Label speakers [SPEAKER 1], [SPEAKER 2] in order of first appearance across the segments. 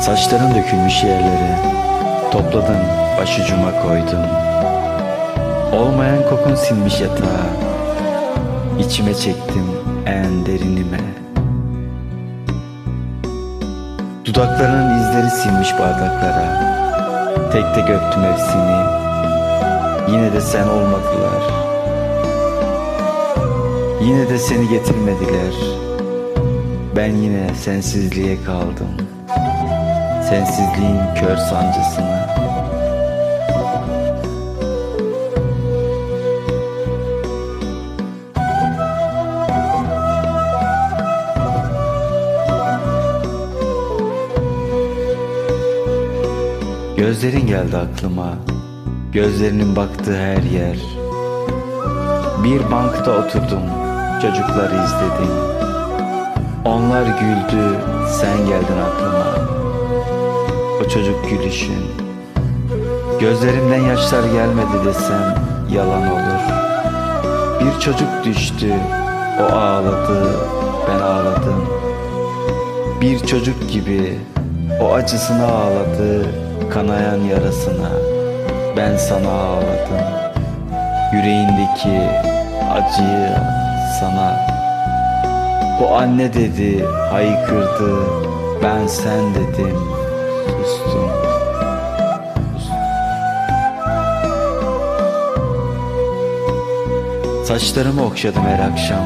[SPEAKER 1] Saçların dökülmüş yerlere Topladın başucuma koydun. Olmayan kokun silmiş yatağı İçime çektim en derinime. Dudaklarının izleri silmiş bardaklara Tek tek öptüm hepsini. Yine de sen olmadılar. Yine de seni getirmediler. Ben yine sensizliğe kaldım Sensizliğin kör sancısına Gözlerin geldi aklıma. Gözlerinin baktığı her yer. Bir bankta oturdum Çocukları izledim. Onlar güldü Sen geldin aklıma çocuk gülüşün Gözlerimden yaşlar gelmedi desem Yalan olur. Bir çocuk düştü O ağladı Ben ağladım. Bir çocuk gibi O acısına ağladı Kanayan yarasına Ben sana ağladım. Yüreğindeki acıyı sana. O anne dedi haykırdı Ben sen dedim sustum Saçlarımı okşadım her akşam.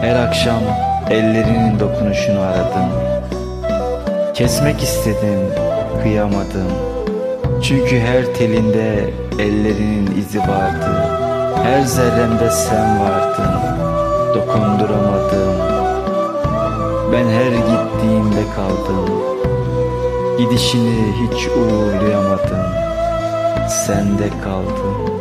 [SPEAKER 1] Her akşam ellerinin dokunuşunu aradım. Kesmek istedim, kıyamadım. Çünkü her telinde ellerinin izi vardı. Her zerremde sen vardın, dokunduramadım. Ben her gittiğimde kaldım Gidişini hiç uğurlayamadım. Sende kaldım